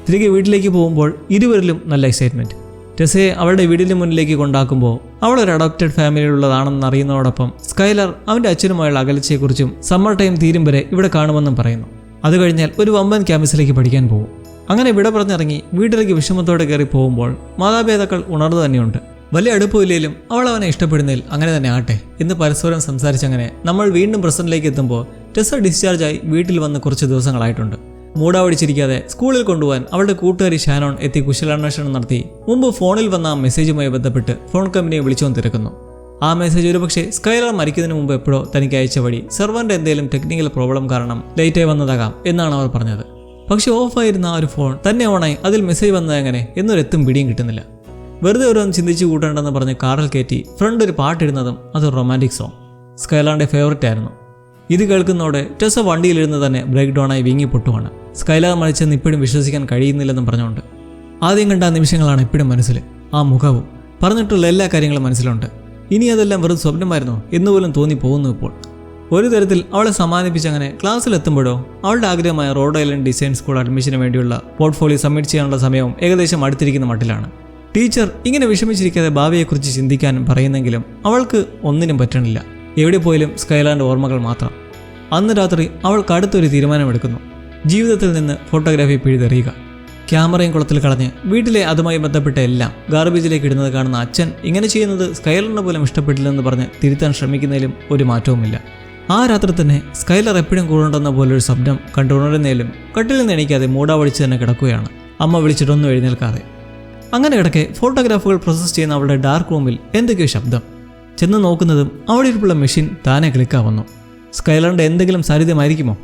തിരികെ വീട്ടിലേക്ക് പോകുമ്പോൾ ഇരുവരിലും നല്ല എക്സൈറ്റ്മെന്റ് ടെസയെ അവളുടെ വീടിന് മുന്നിലേക്ക് കൊണ്ടാക്കുമ്പോൾ അവൾ ഒരു അഡോപ്റ്റഡ് ഫാമിലിയിലുള്ളതാണെന്ന് അറിയുന്നതോടൊപ്പം സ്കൈലർ അവന്റെ അച്ഛനുമായുള്ള അകലച്ചയെക്കുറിച്ചും സമ്മർ ടൈം തീരും വരെ ഇവിടെ കാണുമെന്നും പറയുന്നു. അത് കഴിഞ്ഞാൽ ഒരു വമ്പൻ ക്യാമ്പസിലേക്ക് പഠിക്കാൻ പോകും. അങ്ങനെ വിട പറഞ്ഞിറങ്ങി വീട്ടിലേക്ക് വിഷമത്തോടെ കയറി പോകുമ്പോൾ മാതാപിതാക്കൾ ഉണർന്നു തന്നെയുണ്ട്. വലിയ അടുപ്പമില്ലെങ്കിലും അവൾ അവനെ ഇഷ്ടപ്പെടുന്നതിൽ അങ്ങനെ തന്നെ ആട്ടെ ഇന്ന് പരസ്പരം സംസാരിച്ചങ്ങനെ നമ്മൾ വീണ്ടും പ്രസന്റിലേക്ക് എത്തുമ്പോൾ ടെസ ഡിസ്ചാർജായി വീട്ടിൽ വന്ന് കുറച്ച് ദിവസങ്ങളായിട്ടുണ്ട്. മൂടാവടിച്ചിരിക്കാതെ സ്കൂളിൽ കൊണ്ടുപോകാൻ അവളുടെ കൂട്ടുകാരി ഷാനോൺ എത്തി കുശലാന്വേഷണം നടത്തി. മുമ്പ് ഫോണിൽ വന്ന മെസ്സേജുമായി ബന്ധപ്പെട്ട് ഫോൺ കമ്പനിയെ വിളിച്ചുകൊണ്ട് തിരക്കുന്നു ആ മെസ്സേജ് ഒരുപക്ഷെ സ്കൈലർ മരിക്കുന്നതിന് മുമ്പ് എപ്പോഴോ തനിക്ക് അയച്ച വഴി സെർവറിന്റെ എന്തെങ്കിലും ടെക്നിക്കൽ പ്രോബ്ലം കാരണം ലേറ്റായി വന്നതാകാം എന്നാണ് അവർ പറഞ്ഞത്. പക്ഷെ ഓഫായിരുന്ന ആ ഒരു ഫോൺ തന്നെ ഓണായി അതിൽ മെസ്സേജ് വന്നത് എങ്ങനെ എന്നൊരെത്തും പിടിയും കിട്ടുന്നില്ല. വെറുതെ ഓരോന്ന് ചിന്തിച്ചു കൂട്ടേണ്ടെന്ന് പറഞ്ഞ് കാറിൽ കയറ്റി ഫ്രണ്ട് ഒരു പാട്ടിടുന്നതും അത് റൊമാന്റിക് സോങ് സ്കൈലാറിന്റെ ഫേവററ്റ് ആയിരുന്നു. ഇത് കേൾക്കുന്നതോടെ ടെസ വണ്ടിയിലിരുന്ന് തന്നെ ബ്രേക്ക് ഡൗണായി വീങ്ങി പൊട്ടുവാണ്. സ്കൈലാർ മരിച്ചെന്ന് ഇപ്പോഴും വിശ്വസിക്കാൻ കഴിയുന്നില്ലെന്നും പറഞ്ഞുകൊണ്ട് ആദ്യം കണ്ട നിമിഷങ്ങളാണ് ഇപ്പോഴും മനസ്സിൽ ആ മുഖവും. പറഞ്ഞിട്ടുള്ള എല്ലാ കാര്യങ്ങളും മനസ്സിലുണ്ട്. ഇനി അതെല്ലാം വെറും സ്വപ്നമായിരുന്നോ എന്നുപോലും തോന്നി പോകുന്നു ഇപ്പോൾ. ഒരു തരത്തിൽ അവളെ സമ്മാനിപ്പിച്ചങ്ങനെ ക്ലാസ്സിലെത്തുമ്പോഴോ അവളുടെ ആഗ്രഹമായ റോഡ് ഐലൻഡ് ഡിസൈൻ സ്കൂൾ അഡ്മിഷന് വേണ്ടിയുള്ള പോർട്ട്ഫോളിയോ സബ്മിറ്റ് ചെയ്യാനുള്ള സമയവും ഏകദേശം അടുത്തിരിക്കുന്ന മട്ടിലാണ്. ടീച്ചർ ഇങ്ങനെ വിഷമിച്ചിരിക്കാതെ ഭാവിയെക്കുറിച്ച് ചിന്തിക്കാനും പറയുന്നെങ്കിലും അവൾക്ക് ഒന്നിനും പറ്റണില്ല. എവിടെ പോയാലും സ്കൈലാൻഡ് ഓർമ്മകൾ മാത്രം. അന്ന് രാത്രി അവൾ കടുത്തൊരു തീരുമാനമെടുക്കുന്നു. ജീവിതത്തിൽ നിന്ന് ഫോട്ടോഗ്രാഫി പിഴുതെറിയുക. ക്യാമറയും കുളത്തിൽ കളഞ്ഞ് വീട്ടിലെ അതുമായി ബന്ധപ്പെട്ട എല്ലാം ഗാർബേജിലേക്ക് ഇടുന്നത് കാണുന്ന അച്ഛൻ ഇങ്ങനെ ചെയ്യുന്നത് സ്കൈലറിന് പോലും ഇഷ്ടപ്പെട്ടില്ലെന്ന് പറഞ്ഞ് തിരുത്താൻ ശ്രമിക്കുന്നതിലും ഒരു മാറ്റവുമില്ല. ആ രാത്രി തന്നെ സ്കൈലർ എപ്പോഴും കൂടുണ്ടെന്ന പോലൊരു ശബ്ദം കണ്ടുണരുന്നതിലും കട്ടിൽ നിന്ന് എണീക്കാതെ മൂടാവടിച്ച് തന്നെ കിടക്കുകയാണ്. അമ്മ വിളിച്ചിട്ടൊന്നും എഴുന്നേൽക്കാതെ. അങ്ങനെ കിടക്കെ ഫോട്ടോഗ്രാഫുകൾ പ്രോസസ്സ് ചെയ്യുന്ന അവളുടെ ഡാർക്ക് റൂമിൽ എന്തൊക്കെയോ ശബ്ദം. ചെന്ന് നോക്കുന്നതും അവിടെ ഇരിപ്പുള്ള മെഷീൻ താനെ ക്ലിക്കാവുന്നു സ്കൈലറിന്റെ എന്തെങ്കിലും സാന്നിധ്യമായിരിക്കുമോ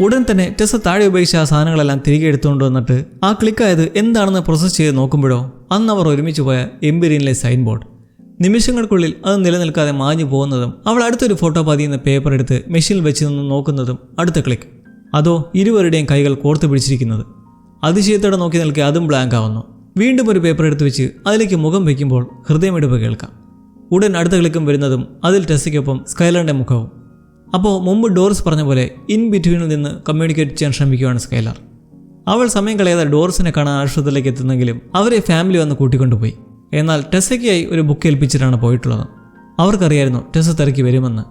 ഉടൻ തന്നെ ടെസ താഴെ ഉപയോഗിച്ച ആ സാധനങ്ങളെല്ലാം തിരികെ എടുത്തുകൊണ്ട് വന്നിട്ട് ആ ക്ലിക്കായത് എന്താണെന്ന് പ്രോസസ്സ് ചെയ്ത് നോക്കുമ്പോഴോ അന്ന് അവർ ഒരുമിച്ച് പോയ എംബിരിയനിലെ സൈൻ ബോർഡ് നിമിഷങ്ങൾക്കുള്ളിൽ അത് നിലനിൽക്കാതെ മാഞ്ഞു പോകുന്നതും അവൾ അടുത്തൊരു ഫോട്ടോ പതിയുന്ന പേപ്പർ എടുത്ത് മെഷീനിൽ വെച്ച് നിന്ന് നോക്കുന്നതും അടുത്ത ക്ലിക്ക് അതോ ഇരുവരുടെയും കൈകൾ കോർത്തു പിടിച്ചിരിക്കുന്നത്. അതിശയത്തോടെ നോക്കി നിൽക്കി അതും ബ്ലാങ്ക് ആവുന്നു. വീണ്ടും ഒരു പേപ്പർ എടുത്ത് വെച്ച് അതിലേക്ക് മുഖം വയ്ക്കുമ്പോൾ ഹൃദയമിടിപ്പ് കേൾക്കാം. ഉടൻ അടുത്ത ക്ലിക്കും വരുന്നതും അതിൽ ടെസ്സയ്ക്കൊപ്പം സ്കൈലറിന്റെ മുഖവും. അപ്പോൾ മുമ്പ് ഡോറിസ് പറഞ്ഞ പോലെ ഇൻ ബിറ്റ്വീനിൽ നിന്ന് കമ്മ്യൂണിക്കേറ്റ് ചെയ്യാൻ ശ്രമിക്കുകയാണ് സ്കൈലർ. അവൾ സമയം കളയാതെ ഡോറിസിനെ കാണാൻ ആശുപത്രിയിലേക്ക് എത്തുന്നെങ്കിലും അവരെ ഫാമിലി വന്ന് കൂട്ടിക്കൊണ്ടുപോയി. എന്നാൽ ടെസ്സയ്ക്കായി ഒരു ബുക്ക് ഏൽപ്പിച്ചിട്ടാണ് പോയിട്ടുള്ളത്. അവർക്കറിയായിരുന്നു ടെസ്സ തിരക്കി വരുമെന്ന്.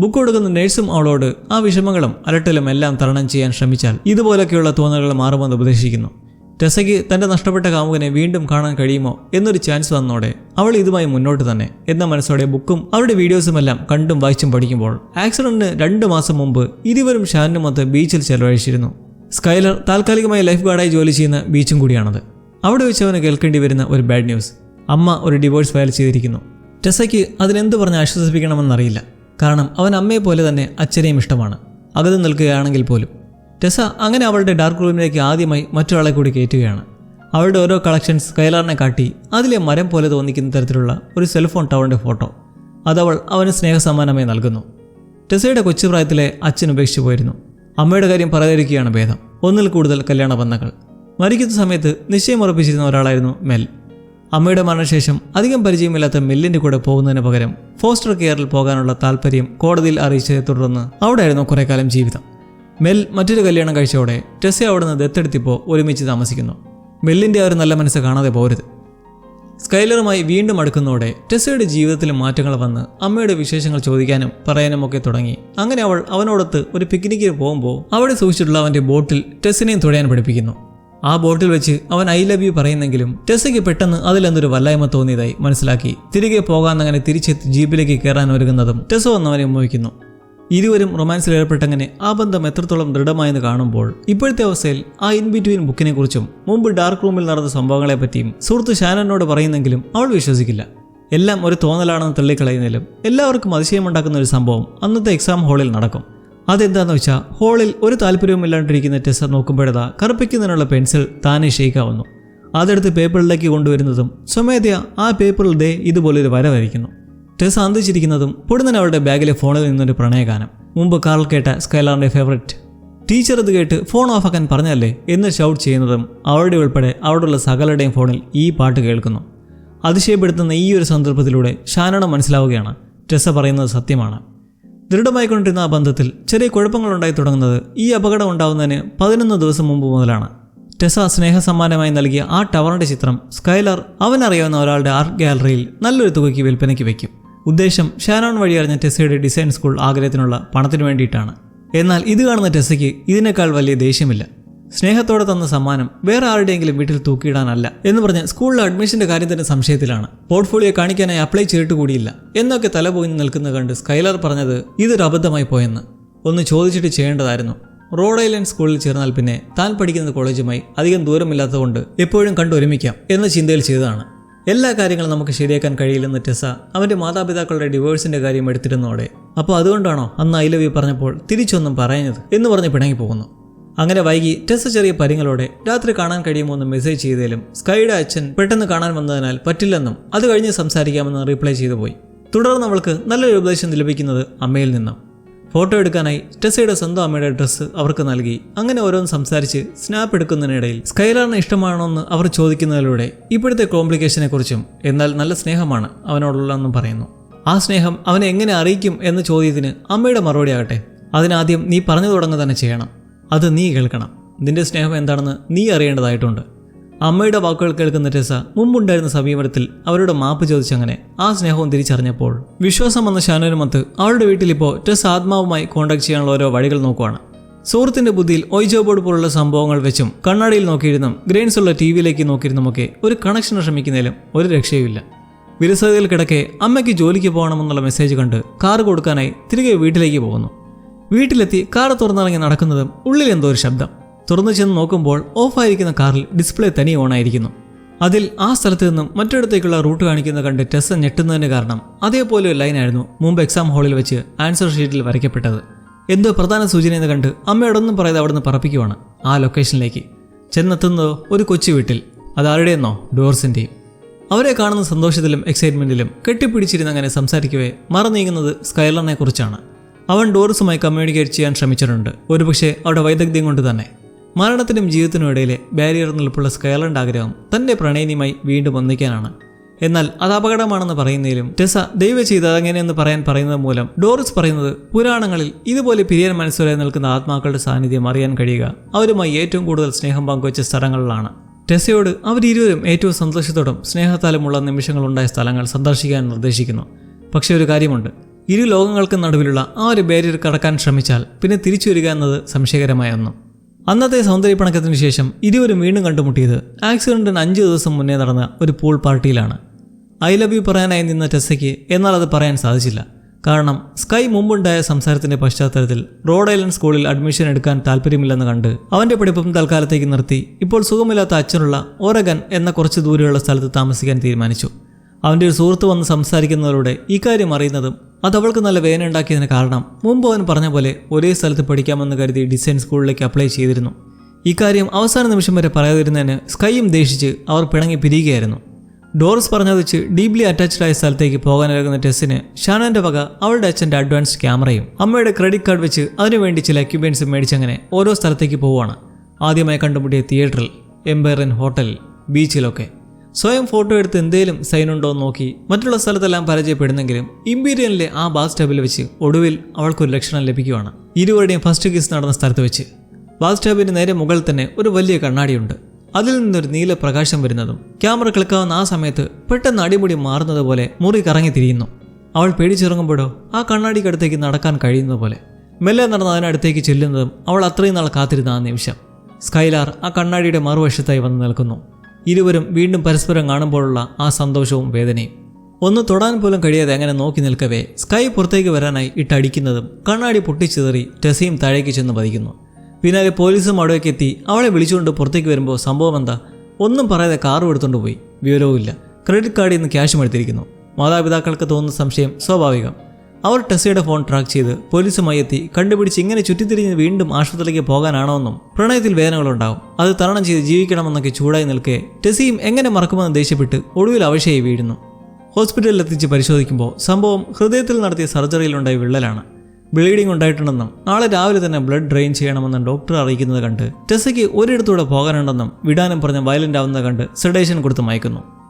ബുക്ക് കൊടുക്കുന്ന നേഴ്സും അവളോട് ആ വിഷമങ്ങളും അലട്ടലും എല്ലാം തരണം ചെയ്യാൻ ശ്രമിച്ചാൽ ഇതുപോലൊക്കെയുള്ള തോന്നലുകൾ മാറുമെന്ന് ഉപദേശിക്കുന്നു. ടെസയ്ക്ക് തന്റെ നഷ്ടപ്പെട്ട കാമുകനെ വീണ്ടും കാണാൻ കഴിയുമോ എന്നൊരു ചാൻസ് വന്നോടെ അവൾ ഇതുമായി മുന്നോട്ട് തന്നെ. എന്ന മനസ്സോടെ ബുക്കും അവരുടെ വീഡിയോസും എല്ലാം കണ്ടും വായിച്ചും പഠിക്കുമ്പോൾ ആക്സിഡന്റിന് രണ്ട് മാസം മുമ്പ് ഇരുവരും ഷാനുമൊത്ത് ബീച്ചിൽ ചെലവഴിച്ചിരുന്നു. സ്കൈലർ താൽക്കാലികമായി ലൈഫ് ഗാർഡായി ജോലി ചെയ്യുന്ന ബീച്ചും കൂടിയാണത്. അവിടെ വെച്ച് അവന് കേൾക്കേണ്ടി വരുന്ന ഒരു ബാഡ് ന്യൂസ് അമ്മ ഒരു ഡിവോഴ്സ് ഫയൽ ചെയ്തിരിക്കുന്നു. ടെസയ്ക്ക് അതിനെന്ത് പറഞ്ഞ് ആശ്വസിപ്പിക്കണമെന്നറിയില്ല. കാരണം അവൻ അമ്മയെ പോലെ തന്നെ അച്ഛനെയും ഇഷ്ടമാണ്. അകത്ത് നിൽക്കുകയാണെങ്കിൽ പോലും. ടെസ അങ്ങനെ അവളുടെ ഡാർക്ക് റൂമിലേക്ക് ആദ്യമായി മറ്റൊരാളെ കൂടി കയറ്റുകയാണ്. അവളുടെ ഓരോ കളക്ഷൻസ് കൈലാറിനെ കാട്ടി അതിലെ മരം പോലെ തോന്നിക്കുന്ന തരത്തിലുള്ള ഒരു സെൽഫോൺ ടവറിന്റെ ഫോട്ടോ അതവൾ അവന് സ്നേഹസമ്മാനമായി നൽകുന്നു. ടെസയുടെ കൊച്ചുപ്രായത്തിലെ അച്ഛൻ ഉപേക്ഷിച്ചു പോയിരുന്നു. അമ്മയുടെ കാര്യം പറയാതിരിക്കുകയാണ് ഭേദം. ഒന്നിൽ കൂടുതൽ കല്യാണ ബന്ധങ്ങൾ. മരിക്കുന്ന സമയത്ത് നിശ്ചയം ഉറപ്പിച്ചിരുന്ന ഒരാളായിരുന്നു മെൽ. അമ്മയുടെ മരണശേഷം അധികം പരിചയമില്ലാത്ത മെല്ലിന്റെ കൂടെ പോകുന്നതിന് പകരം ഫോസ്റ്റർ കെയറിൽ പോകാനുള്ള താല്പര്യം കോടതിയിൽ അറിയിച്ചതിനെ തുടർന്ന് അവിടെയായിരുന്നു കുറേ കാലം ജീവിതം. മെൽ മറ്റൊരു കല്യാണം കഴിച്ചതോടെ അവിടെ നിന്ന് ദത്തെടുത്തിപ്പോൾ ഒരുമിച്ച് താമസിക്കുന്നു. മെല്ലിന്റെ ആ ഒരു നല്ല മനസ്സ് കാണാതെ പോരുത്. സ്കൈലറുമായി വീണ്ടും അടുക്കുന്നതോടെ ടെസ്സയുടെ ജീവിതത്തിൽ മാറ്റങ്ങൾ വന്ന് അമ്മയുടെ വിശേഷങ്ങൾ ചോദിക്കാനും പറയാനും ഒക്കെ തുടങ്ങി. അങ്ങനെ അവൾ അവനോടൊത്ത് ഒരു പിക്നിക്കിന് പോകുമ്പോൾ അവിടെ സൂക്ഷിച്ചിട്ടുള്ള അവന്റെ ബോട്ടിൽ ടെസ്സിനെയും തുഴയാൻ പഠിപ്പിക്കുന്നു. ആ ബോട്ടിൽ വെച്ച് അവൻ ഐ ലവ് യു പറയുന്നെങ്കിലും ടെസ്സയ്ക്ക് പെട്ടെന്ന് അതിലെന്തൊരു വല്ലായ്മ തോന്നിയതായി മനസ്സിലാക്കി. തിരികെ പോകാന്നങ്ങനെ തിരിച്ചെത്തി ജീപ്പിലേക്ക് കയറാൻ ഒരുങ്ങുന്നതും ടെസ്സ എന്നവനെ ഉമ്മവിക്കുന്നു ഇരുവരും റൊമാൻസിൽ ഏർപ്പെട്ടങ്ങനെ ആ ബന്ധം എത്രത്തോളം ദൃഢമായെന്ന് കാണുമ്പോൾ ഇപ്പോഴത്തെ അവസ്ഥയിൽ ആ ഇൻ ബിറ്റ്വീൻ ബുക്കിനെ കുറിച്ചും മുമ്പ് ഡാർക്ക് റൂമിൽ നടന്ന സംഭവങ്ങളെ പറ്റിയും സുഹൃത്ത് ഷാനനോട് പറയുന്നെങ്കിലും അവൾ വിശ്വസിക്കില്ല. എല്ലാം ഒരു തോന്നലാണെന്ന് തള്ളിക്കളയുന്നതിലും എല്ലാവർക്കും അതിശയമുണ്ടാക്കുന്ന ഒരു സംഭവം അന്നത്തെ എക്സാം ഹാളിൽ നടക്കും. അതെന്താന്ന് വെച്ചാൽ ഹാളിൽ ഒരു താല്പര്യവുമില്ലാണ്ടിരിക്കുന്ന ടെസ്സ നോക്കുമ്പോഴതാ കറുപ്പിക്കുന്നതിനുള്ള പെൻസിൽ താനെ ഷെയ്ക്കാവുന്നു. അതെടുത്ത് പേപ്പറിലേക്ക് കൊണ്ടുവരുന്നതും സ്വമേധയാ ആ പേപ്പറിൽ ദേ ഇതുപോലൊരു വര വരയ്ക്കുന്നു. ടെസ് അന്തിച്ചിരിക്കുന്നതും പൊടുന്നൻ അവളുടെ ബാഗിലെ ഫോണിൽ നിന്നൊരു പ്രണയഗാനം. മുമ്പ് കാറിൽ കേട്ട സ്കൈലാറിന്റെ ഫേവററ്റ് ടീച്ചർ ഇത് കേട്ട് ഫോൺ ഓഫാക്കാൻ പറഞ്ഞല്ലേ എന്ന് ഷൗട്ട് ചെയ്യുന്നതും അവളുടെ ഉൾപ്പെടെ അവിടെയുള്ള സകലരുടെയും ഫോണിൽ ഈ പാട്ട് കേൾക്കുന്നു. അതിശയപ്പെടുത്തുന്ന ഈ ഒരു സന്ദർഭത്തിലൂടെ ഷാനോണം മനസ്സിലാവുകയാണ്. ടെസ പറയുന്നത് സത്യമാണ്. ദൃഢമായിക്കൊണ്ടിരുന്ന ആ ബന്ധത്തിൽ ചെറിയ കുഴപ്പങ്ങളുണ്ടായി തുടങ്ങുന്നത് ഈ അപകടം ഉണ്ടാവുന്നതിന് പതിനൊന്ന് ദിവസം മുമ്പ് മുതലാണ്. ടെസ സ്നേഹസമ്മാനമായി നൽകിയ ആ ടവറിന്റെ ചിത്രം സ്കൈലർ അവനറിയാവുന്ന ഒരാളുടെ ആർട്ട് ഗാലറിയിൽ നല്ലൊരു തുകയ്ക്ക് വിൽപ്പനയ്ക്ക് വയ്ക്കും. ഉദ്ദേശം ഷാനോൺ വഴി അറിഞ്ഞ ടെസ്സയുടെ ഡിസൈൻ സ്കൂൾ ആഗ്രഹത്തിനുള്ള പണത്തിന് വേണ്ടിയിട്ടാണ്. എന്നാൽ ഇത് കാണുന്ന ടെസ്സയ്ക്ക് ഇതിനേക്കാൾ വലിയ ദേഷ്യമില്ല. സ്നേഹത്തോടെ തന്ന സമ്മാനം വേറെ ആരുടെയെങ്കിലും വീട്ടിൽ തൂക്കിയിടാനല്ല എന്ന് പറഞ്ഞ് സ്കൂളിലെ അഡ്മിഷന്റെ കാര്യം തന്നെ സംശയത്തിലാണ്. പോർട്ട്ഫോളിയോ കാണിക്കാനായി അപ്ലൈ ചെയ്തിട്ട് കൂടിയില്ല. എന്നൊക്കെ തല പോയി നിൽക്കുന്ന കണ്ട് സ്കൈലർ പറഞ്ഞത് ഇതൊരു അബദ്ധമായി പോയെന്ന്. ഒന്ന് ചോദിച്ചിട്ട് ചെയ്യേണ്ടതായിരുന്നു. റോഡ് ഐലൻഡ് സ്കൂളിൽ ചേർന്നാൽ പിന്നെ താൻ പഠിക്കുന്ന കോളേജുമായി അധികം ദൂരമില്ലാത്തതുകൊണ്ട് എപ്പോഴും കണ്ടൊരുമിക്കാം എന്ന ചിന്തയിൽ ചെയ്തതാണ്. എല്ലാ കാര്യങ്ങളും നമുക്ക് ശരിയാക്കാൻ കഴിയില്ലെന്ന് ടെസ അവന്റെ മാതാപിതാക്കളുടെ ഡിവോഴ്സിന്റെ കാര്യം എടുത്തിരുന്നോടെ അപ്പോൾ അതുകൊണ്ടാണോ അന്ന് ഐ ലവ് യു പറഞ്ഞപ്പോൾ തിരിച്ചൊന്നും പറയുന്നത് എന്ന് പറഞ്ഞ് പിണങ്ങി പോകുന്നു. അങ്ങനെ വൈകി ടെസ ചെറിയ പരിങ്ങളോടെ രാത്രി കാണാൻ കഴിയുമോ എന്ന് മെസ്സേജ് ചെയ്തേലും സ്കൈയുടെ അച്ഛൻ പെട്ടെന്ന് കാണാൻ വന്നതിനാൽ പറ്റില്ലെന്നും അത് കഴിഞ്ഞ് സംസാരിക്കാമെന്ന് റീപ്ലൈ ചെയ്തു പോയി. തുടർന്ന് അവൾക്ക് നല്ലൊരു ഉപദേശം ലഭിക്കുന്നത് അമ്മയിൽ നിന്നും. ഫോട്ടോ എടുക്കാനായി ടെസയുടെ സ്വന്തം അമ്മയുടെ ഡ്രസ്സ് അവർക്ക് നൽകി. അങ്ങനെ ഓരോന്ന് സംസാരിച്ച് സ്നാപ്പ് എടുക്കുന്നതിനിടയിൽ സ്കൈലാറിന് ഇഷ്ടമാണോ എന്ന് അവർ ചോദിക്കുന്നതിലൂടെ ഇപ്പോഴത്തെ കോംപ്ലിക്കേഷനെ കുറിച്ചും എന്നാൽ നല്ല സ്നേഹമാണ് അവനോടുള്ളതെന്നും പറയുന്നു. ആ സ്നേഹം അവനെ എങ്ങനെ അറിയിക്കും എന്ന ചോദ്യത്തിന് അമ്മയുടെ മറുപടി ആകട്ടെ. അതിനാദ്യം നീ പറഞ്ഞു തുടങ്ങുക തന്നെ ചെയ്യണം. അത് നീ കേൾക്കണം. നിന്റെ സ്നേഹം എന്താണെന്ന് നീ അറിയേണ്ടതായിട്ടുണ്ട്. അമ്മയുടെ വാക്കുകൾ കേൾക്കുന്ന ടെസ മുമ്പുണ്ടായിരുന്ന സമീപനത്തിൽ അവരുടെ മാപ്പ് ചോദിച്ചങ്ങനെ ആ സ്നേഹവും തിരിച്ചറിഞ്ഞപ്പോൾ വിശ്വാസം വന്ന ഷാനോനുമത്ത് അവളുടെ വീട്ടിലിപ്പോൾ ടെസ് ആത്മാവുമായി കോൺടാക്ട് ചെയ്യാനുള്ള ഓരോ വഴികൾ നോക്കുവാണ്. സുഹൃത്തിന്റെ ബുദ്ധിയിൽ ഒയ്ജോ ബോർഡ് പോലുള്ള സംഭവങ്ങൾ വെച്ചും കണ്ണാടിയിൽ നോക്കിയിരുന്നും ഗ്രെയിൻസ് ഉള്ള ടി വിയിലേക്ക് നോക്കിയിരുന്നുമൊക്കെ ഒരു കണക്ഷൻ ശ്രമിക്കുന്നതിലും ഒരു രക്ഷയുമില്ല. വിരസതയിൽ കിടക്കെ അമ്മയ്ക്ക് ജോലിക്ക് പോകണമെന്നുള്ള മെസ്സേജ് കണ്ട് കാർ കൊടുക്കാനായി തിരികെ വീട്ടിലേക്ക് പോകുന്നു. വീട്ടിലെത്തി കാർ തുറന്നിറങ്ങി നടക്കുന്നതും ഉള്ളിൽ എന്തോ ഒരു ശബ്ദം. തുറന്നു ചെന്ന് നോക്കുമ്പോൾ ഓഫായിരിക്കുന്ന കാറിൽ ഡിസ്പ്ലേ തനി ഓണായിരിക്കുന്നു. അതിൽ ആ സ്ഥലത്ത് നിന്നും മറ്റൊരിടത്തേക്കുള്ള റൂട്ട് കാണിക്കുന്ന കണ്ട് ടെസ് ഞെട്ടുന്നതിന് കാരണം അതേപോലെ ഒരു ലൈനായിരുന്നു മുമ്പ് എക്സാം ഹാളിൽ വെച്ച് ആൻസർ ഷീറ്റിൽ വരയ്ക്കപ്പെട്ടത്. എന്തോ പ്രധാന സൂചനയെന്ന് കണ്ട് അമ്മയോടൊന്നും പറയാതെ അവിടുന്ന് പറപ്പിക്കുവാണ് ആ ലൊക്കേഷനിലേക്ക്. ചെന്നെത്തുന്നതോ ഒരു കൊച്ചു വീട്ടിൽ. അതാരുടെയെന്നോ ഡോർസിന്റെയും അവരെ കാണുന്ന സന്തോഷത്തിലും എക്സൈറ്റ്മെന്റിലും കെട്ടിപ്പിടിച്ചിരുന്ന് അങ്ങനെ സംസാരിക്കവേ മറന്നീങ്ങുന്നത് സ്കൈലറിനെ കുറിച്ചാണ് അവൻ ഡോറിസുമായി കമ്മ്യൂണിക്കേറ്റ് ചെയ്യാൻ ശ്രമിച്ചിട്ടുണ്ട്. ഒരുപക്ഷെ അവിടെ വൈദഗ്ധ്യം കൊണ്ട് തന്നെ. മരണത്തിനും ജീവിതത്തിനും ഇടയിലെ ബാരിയർ നിൽപ്പുള്ള സ്കൈലൻഡ് ആഗ്രഹം തന്റെ പ്രണയിനിയുമായി വീണ്ടും ഒന്നിക്കാനാണ്. എന്നാൽ അത് അപകടമാണെന്ന് പറയുന്നതിലും ടെസ ദൈവ ചെയ്ത് അതെങ്ങനെയെന്ന് പറയാൻ പറയുന്നത് മൂലം ഡോറിസ് പറയുന്നത് പുരാണങ്ങളിൽ ഇതുപോലെ പിരിയൻ മനസ്സുവരെ നിൽക്കുന്ന ആത്മാക്കളുടെ സാന്നിധ്യം അറിയാൻ കഴിയുക. അവരുമായി ഏറ്റവും കൂടുതൽ സ്നേഹം പങ്കുവച്ച സ്ഥലങ്ങളിലാണ്. ടെസയോട് അവരിരുവരും ഏറ്റവും സന്തോഷത്തോടും സ്നേഹത്താലുമുള്ള നിമിഷങ്ങളുണ്ടായ സ്ഥലങ്ങൾ സന്ദർശിക്കാൻ നിർദ്ദേശിക്കുന്നു. പക്ഷേ ഒരു കാര്യമുണ്ട്. ഇരു ലോകങ്ങൾക്കും നടുവിലുള്ള ആ ഒരു ബാരിയർ കടക്കാൻ ശ്രമിച്ചാൽ പിന്നെ തിരിച്ചു വരിക എന്നത് സംശയകരമായ ഒന്നും. അന്നത്തെ സൗന്ദര്യപ്പണക്കത്തിന് ശേഷം ഇരുവരും വീണ്ടും കണ്ടുമുട്ടിയത് ആക്സിഡന്റിന് അഞ്ച് ദിവസം മുന്നേ നടന്ന ഒരു പൂൾ പാർട്ടിയിലാണ്. ഐ ലവ് യു പറയാനായി നിന്ന ടെസ്സയ്ക്ക് എന്നാൽ അത് പറയാൻ സാധിച്ചില്ല. കാരണം സ്കൈ മുമ്പുണ്ടായ സംസാരത്തിന്റെ പശ്ചാത്തലത്തിൽ റോഡ് ഐലൻഡ് സ്കൂളിൽ അഡ്മിഷൻ എടുക്കാൻ താല്പര്യമില്ലെന്ന് കണ്ട് അവന്റെ പഠിപ്പും തൽക്കാലത്തേക്ക് നിർത്തി ഇപ്പോൾ സുഖമില്ലാത്ത അച്ഛനുള്ള ഓരഗൻ എന്ന കുറച്ച് ദൂരെയുള്ള സ്ഥലത്ത് താമസിക്കാൻ തീരുമാനിച്ചു. അവന്റെ ഒരു സുഹൃത്ത് വന്ന് സംസാരിക്കുന്നതിലൂടെ ഇക്കാര്യം അറിയുന്നതും അത് അവൾക്ക് നല്ല വേദന ഉണ്ടാക്കിയതിന് കാരണം മുമ്പ് അവൻ പറഞ്ഞ പോലെ ഒരേ സ്ഥലത്ത് പഠിക്കാമെന്ന് കരുതി ഡിസൈൻ സ്കൂളിലേക്ക് അപ്ലൈ ചെയ്തിരുന്നു. ഇക്കാര്യം അവസാന നിമിഷം വരെ പറയാതിരുന്നതിന് സ്കൈയും ദേഷിച്ച് അവർ പിണങ്ങി പിരിയുകയായിരുന്നു. ഡോറിസ് പറഞ്ഞത് വെച്ച് ഡീപ്ലി അറ്റാച്ച്ഡ് ആയ സ്ഥലത്തേക്ക് പോകാനിറങ്ങുന്ന ടെസ്സിന് ഷാനോന്റെ വക അവളുടെ അച്ഛന്റെ അഡ്വാൻസ് ക്യാമറയും അമ്മയുടെ ക്രെഡിറ്റ് കാർഡ് വെച്ച് അതിനുവേണ്ടി ചില എക്യുപ്മെന്റ്സ് മേടിച്ചങ്ങനെ ഓരോ സ്ഥലത്തേക്ക് പോവുകയാണ്. ആദ്യമായി കണ്ടുമുട്ടിയ തിയേറ്ററിൽ എംപയറിൻ ഹോട്ടലിൽ ബീച്ചിലൊക്കെ സ്വയം ഫോട്ടോ എടുത്ത് എന്തേലും സൈൻ ഉണ്ടോ എന്ന് നോക്കി മറ്റുള്ള സ്ഥലത്തെല്ലാം പരാജയപ്പെടുന്നെങ്കിലും ഇമ്പീരിയനിലെ ആ ബാസ് ടബിൽ വെച്ച് ഒടുവിൽ അവൾക്കൊരു ലക്ഷണം ലഭിക്കുകയാണ് ഇരുവരുടെയും ഫസ്റ്റ് കിസ് നടന്ന സ്ഥലത്ത് വെച്ച്. ബാസ് ടബിന് നേരെ മുകളിൽ തന്നെ ഒരു വലിയ കണ്ണാടിയുണ്ട്. അതിൽ നിന്നൊരു നീല പ്രകാശം വരുന്നതും ക്യാമറ ക്ലിക്കാവുന്ന ആ സമയത്ത് പെട്ടെന്ന് അടിമുടി മാറുന്നത് പോലെ മുറി കറങ്ങി തിരിയുന്നു. അവൾ പേടിച്ചിറങ്ങുമ്പോഴോ ആ കണ്ണാടിക്കടുത്തേക്ക് നടക്കാൻ കഴിയുന്നത് പോലെ. മെല്ലെ നടന്ന് അതിനടുത്തേക്ക് ചെല്ലുന്നതും അവൾ അത്രയും നാൾ കാത്തിരുന്ന ആ നിമിഷം. സ്കൈലാർ ആ കണ്ണാടിയുടെ മറുവശത്തായി വന്ന് നിൽക്കുന്നു. ഇരുവരും വീണ്ടും പരസ്പരം കാണുമ്പോഴുള്ള ആ സന്തോഷവും വേദനയും. ഒന്ന് തൊടാൻ പോലും കഴിയാതെ അങ്ങനെ നോക്കി നിൽക്കവേ സ്കൈ പുറത്തേക്ക് വരാനായി ഇട്ടടിക്കുന്നതും കണ്ണാടി പൊട്ടിച്ചിതറി ടെസയും താഴേക്ക് ചെന്ന് പതിക്കുന്നു. പിന്നാലെ പോലീസും അവിടേക്ക് എത്തി അവളെ വിളിച്ചുകൊണ്ട് പുറത്തേക്ക് വരുമ്പോൾ സംഭവം എന്താ? ഒന്നും പറയാതെ കാറും എടുത്തുകൊണ്ട് പോയി. വിവരവുമില്ല. ക്രെഡിറ്റ് കാർഡിൽ നിന്ന് ക്യാഷും എടുത്തിരിക്കുന്നു. മാതാപിതാക്കൾക്ക് തോന്നുന്ന സംശയം സ്വാഭാവികം. അവർ ടെസയുടെ ഫോൺ ട്രാക്ക് ചെയ്ത് പോലീസുമായി എത്തി. കണ്ടുപിടിച്ച് ഇങ്ങനെ ചുറ്റിത്തിരിഞ്ഞ് വീണ്ടും ആശുപത്രിയിലേക്ക് പോകാനാണോ എന്നും പ്രണയത്തിൽ വേദനകളുണ്ടാവും. അത് തരണം ചെയ്ത് ജീവിക്കണമെന്നൊക്കെ ചൂടായി നിൽക്കെ ടെസിയും എങ്ങനെ മറക്കുമെന്ന് ദേഷ്യപ്പെട്ട് ഒടുവിൽ അവശയായി വീഴുന്നു. ഹോസ്പിറ്റലിൽ എത്തിച്ച് പരിശോധിക്കുമ്പോൾ സംഭവം ഹൃദയത്തിൽ നടത്തിയ സർജറിയിലുണ്ടായ വിള്ളലാണ്. ബ്ലീഡിംഗ് ഉണ്ടായിട്ടുണ്ടെന്നും നാളെ രാവിലെ തന്നെ ബ്ലഡ് ഡ്രെയിൻ ചെയ്യണമെന്നും ഡോക്ടർ അറിയിക്കുന്നത് കണ്ട് ടെസയ്ക്ക് ഒരിടത്തൂടെ പോകാനുണ്ടെന്നും വിടാനും പറഞ്ഞ് വയലന്റ് ആവുന്നത് കണ്ട് സെഡേഷൻ കൊടുത്ത് മയക്കുന്നു.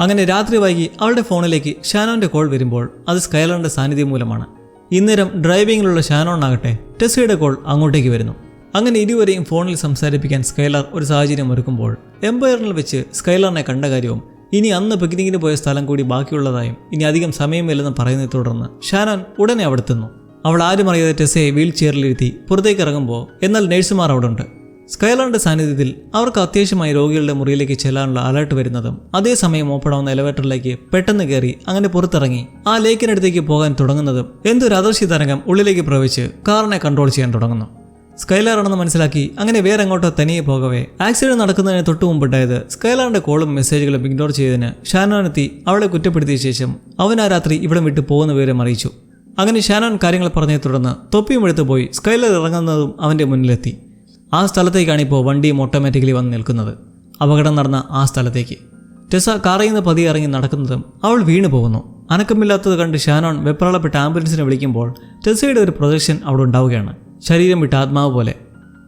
അങ്ങനെ രാത്രി വൈകി അവളുടെ ഫോണിലേക്ക് ഷാനോന്റെ കോൾ വരുമ്പോൾ അത് സ്കൈലറിന്റെ സാന്നിധ്യം മൂലമാണ്. ഇന്നേരം ഡ്രൈവിംഗിലുള്ള ഷാനോൺ ആകട്ടെ ടെസ്സയുടെ കോൾ അങ്ങോട്ടേക്ക് വരുന്നു. അങ്ങനെ ഇരുവരെയും ഫോണിൽ സംസാരിപ്പിക്കാൻ സ്കൈലർ ഒരു സാഹചര്യം ഒരുക്കുമ്പോൾ എംപയറിൽ വെച്ച് സ്കൈലറിനെ കണ്ട കാര്യവും ഇനി അന്ന് പിക്നിക്കിന് പോയ സ്ഥലം കൂടി ബാക്കിയുള്ളതായും ഇനി അധികം സമയമില്ലെന്ന് പറയുന്നതിനെ തുടർന്ന് ഷാനോൻ ഉടനെ അവിടെ എത്തുന്നു അവൾ ആരും അറിയാതെ ടെസ്സയെ വീൽ ചെയറിലിരുത്തി പുറത്തേക്ക് ഇറങ്ങുമ്പോൾ എന്നാൽ നഴ്സുമാർ അവിടെ ഉണ്ട് സ്കൈലറിന്റെ സാന്നിധ്യത്തിൽ അവർക്ക് അത്യാവശ്യമായി രോഗികളുടെ മുറിയിലേക്ക് ചെല്ലാനുള്ള അലർട്ട് വരുന്നതും അതേസമയം ഓപ്പണാവുന്ന എലവേറ്ററിലേക്ക് പെട്ടെന്ന് കയറി അങ്ങനെ പുറത്തിറങ്ങി ആ ലേക്കിനടുത്തേക്ക് പോകാൻ തുടങ്ങുന്നതും എന്തൊരു അദർശി തരംഗം ഉള്ളിലേക്ക് പ്രവേശിച്ച് കാറിനെ കൺട്രോൾ ചെയ്യാൻ തുടങ്ങുന്നു. സ്കൈലാറാണെന്ന് മനസ്സിലാക്കി അങ്ങനെ വേറെ എങ്ങോട്ടോ തനിയെ പോകവേ. ആക്സിഡന്റ് നടക്കുന്നതിന് തൊട്ടു മുമ്പുണ്ടായത് സ്കൈലാറിന്റെ കോളും മെസ്സേജുകളും ഇഗ്നോർ ചെയ്തതിന് ഷാനോനെത്തി അവളെ കുറ്റപ്പെടുത്തിയ ശേഷം അവൻ ആ രാത്രി ഇവിടെ വിട്ടു പോകുന്ന വിവരം അറിയിച്ചു. അങ്ങനെ ഷാനോൻ കാര്യങ്ങൾ പറഞ്ഞേ തുടർന്ന് തൊപ്പിയും എടുത്തു പോയി സ്കൈലർ ഇറങ്ങുന്നതും അവന്റെ മുന്നിലെത്തി. ആ സ്ഥലത്തേക്കാണ് ഇപ്പോൾ വണ്ടിയും ഓട്ടോമാറ്റിക്കലി വന്ന് നിൽക്കുന്നത്. അപകടം നടന്ന ആ സ്ഥലത്തേക്ക്. ടെസ കാറിൽ നിന്ന് പതിയെ ഇറങ്ങി നടക്കുന്നതും അവൾ വീണു പോകുന്നു. അനക്കമില്ലാത്തത് കണ്ട് ഷാനോൺ വെപ്രാളപ്പെട്ട് ആംബുലൻസിനെ വിളിക്കുമ്പോൾ ടെസയുടെ ഒരു പ്രൊജക്ഷൻ അവിടെ ഉണ്ടാവുകയാണ്. ശരീരം വിട്ട ആത്മാവ് പോലെ.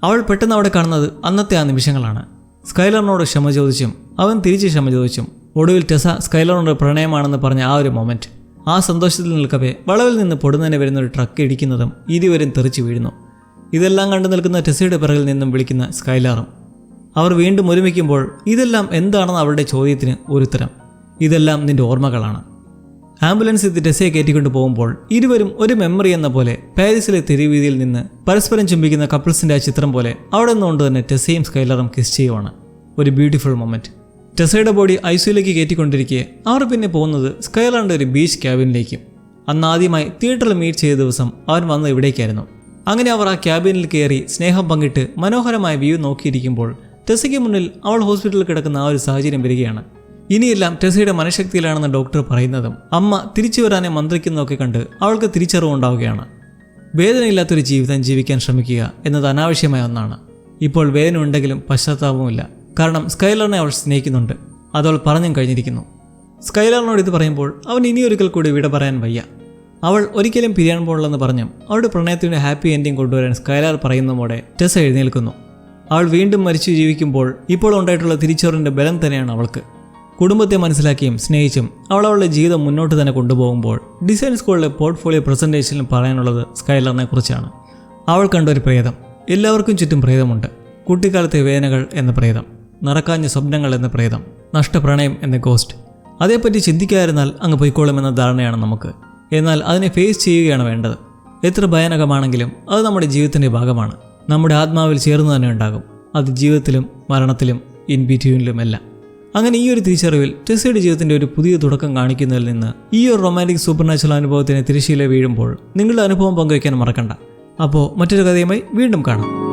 അവൾ പെട്ടെന്ന് അവിടെ കാണുന്നത് അന്നത്തെ ആ നിമിഷങ്ങളാണ്. സ്കൈലറിനോട് ക്ഷമ ചോദിച്ചും അവൻ തിരിച്ച് ക്ഷമ ചോദിച്ചും ഒടുവിൽ ടെസ സ്കൈലറിനോട് പ്രണയമാണെന്ന് പറഞ്ഞ ആ ഒരു മൊമെന്റ്. ആ സന്തോഷത്തിൽ നിൽക്കവേ വളവിൽ നിന്ന് പൊടുന്നതിന് വരുന്ന ഒരു ട്രക്ക് ഇടിക്കുന്നതും ഇരുവരും തെറിച്ചു വീഴുന്നു. ഇതെല്ലാം കണ്ടു നിൽക്കുന്ന ടെസ്സിയുടെ പിറകിൽ നിന്നും വിളിക്കുന്ന സ്കൈലാറും. അവർ വീണ്ടും ഒരുമിക്കുമ്പോൾ ഇതെല്ലാം എന്താണെന്ന് അവളുടെ ചോദ്യത്തിന് ഒരുത്തരം. ഇതെല്ലാം നിന്റെ ഓർമ്മകളാണ്. ആംബുലൻസ് എത്തി ടെസ്സയെ കയറ്റിക്കൊണ്ട് പോകുമ്പോൾ ഇരുവരും ഒരു മെമ്മറി എന്ന പോലെ പാരീസിലെ തെരുവീതിയിൽ നിന്ന് പരസ്പരം ചുംബിക്കുന്ന കപ്പിൾസിന്റെ ആ ചിത്രം പോലെ അവിടെ നിന്നുകൊണ്ട് തന്നെ ടെസ്സയും സ്കൈലറും കിസ് ചെയ്യുവാണ്. ഒരു ബ്യൂട്ടിഫുൾ മൊമെന്റ് ടെസ്സയുടെ ബോഡി ഐസിയുലേക്ക് കയറ്റിക്കൊണ്ടിരിക്കെ അവർ പിന്നെ പോകുന്നത് സ്കൈലറിന്റെ ഒരു ബീച്ച് ക്യാബിനിലേക്കും അന്ന് ആദ്യമായി തിയേറ്ററിൽ മീറ്റ് ചെയ്ത ദിവസം അവൻ വന്ന് ഇവിടേക്കായിരുന്നു. അങ്ങനെ അവർ ആ ക്യാബിനിൽ കയറി സ്നേഹം പങ്കിട്ട് മനോഹരമായ വ്യൂ നോക്കിയിരിക്കുമ്പോൾ ടെസയ്ക്ക് മുന്നിൽ അവൾ ഹോസ്പിറ്റലിൽ കിടക്കുന്ന ആ ഒരു സാഹചര്യം വരികയാണ്. ഇനിയെല്ലാം ടെസയുടെ മനഃശക്തിയിലാണെന്ന് ഡോക്ടർ പറയുന്നതും അമ്മ തിരിച്ചു വരാനെ മന്ത്രിക്കുന്നതൊക്കെ കണ്ട് അവൾക്ക് തിരിച്ചറിവുണ്ടാവുകയാണ് വേദനയില്ലാത്തൊരു ജീവിതം ജീവിക്കാൻ ശ്രമിക്കുക എന്നത് അനാവശ്യമായ ഒന്നാണ്. ഇപ്പോൾ വേദന ഉണ്ടെങ്കിലും പശ്ചാത്താപവുമില്ല. കാരണം സ്കൈലറിനെ അവൾ സ്നേഹിക്കുന്നുണ്ട്. അതവൾ പറഞ്ഞും കഴിഞ്ഞിരിക്കുന്നു. സ്കൈലറിനോട് ഇത് പറയുമ്പോൾ അവൻ ഇനിയൊരിക്കൽ കൂടി വിട പറയാൻ വയ്യ. അവൾ ഒരിക്കലും പിരിയാൻ പോകണമെന്ന് പറഞ്ഞു. അവളുടെ പ്രണയത്തിന് ഹാപ്പി എൻഡിങ് കൊണ്ടുവരാൻ സ്കൈലാർ പറയുന്നതോടെ ടെസ എഴുന്നേൽക്കുന്നു. അവൾ വീണ്ടും മരിച്ചു ജീവിക്കുമ്പോൾ ഇപ്പോൾ ഉണ്ടായിട്ടുള്ള തിരിച്ചറിവിന്റെ ബലം തന്നെയാണ് അവൾക്ക്. കുടുംബത്തെ മനസ്സിലാക്കിയും സ്നേഹിച്ചും അവൾ അവളുടെ ജീവിതം മുന്നോട്ട് തന്നെ കൊണ്ടുപോകുമ്പോൾ ഡിസൈൻ സ്കൂളിലെ പോർട്ട്ഫോളിയോ പ്രസന്റേഷനിൽ പറയാനുള്ളത് സ്കൈലറിനെ കുറിച്ചാണ്. അവൾ കണ്ടൊരു പ്രേതം. എല്ലാവർക്കും ചുറ്റും പ്രേതമുണ്ട്. കുട്ടിക്കാലത്തെ വേദനകൾ എന്ന പ്രേതം. നടക്കാഞ്ഞ സ്വപ്നങ്ങൾ എന്ന പ്രേതം. നഷ്ടപ്രണയം എന്ന ഗോസ്റ്റ് അതേപ്പറ്റി ചിന്തിക്കാതിരുന്നാൽ അങ്ങ് പൊയ്ക്കോളുമെന്ന ധാരണയാണ് നമുക്ക്. എന്നാൽ അതിനെ ഫേസ് ചെയ്യുകയാണ് വേണ്ടത്. എത്ര ഭയാനകമാണെങ്കിലും അത് നമ്മുടെ ജീവിതത്തിന്റെ ഭാഗമാണ്. നമ്മുടെ ആത്മാവിൽ ചേർന്ന് തന്നെ ഉണ്ടാകും. അത് ജീവിതത്തിലും മരണത്തിലും ഇൻ ബിറ്റ്വീനിലുമെല്ലാം അങ്ങനെ ഈ ഒരു തിരിച്ചറിവിൽ ടെസ്സയുടെ ജീവിതത്തിന്റെ ഒരു പുതിയ തുടക്കം കാണിക്കുന്നതിൽ നിന്ന് ഈ ഒരു റൊമാന്റിക് സൂപ്പർ നാച്ചുറൽ അനുഭവത്തിന് തിരശ്ശീല വീഴുമ്പോൾ നിങ്ങളുടെ അനുഭവം പങ്കുവയ്ക്കാൻ മറക്കണ്ട. അപ്പോൾ മറ്റൊരു കഥയുമായി വീണ്ടും കാണാം.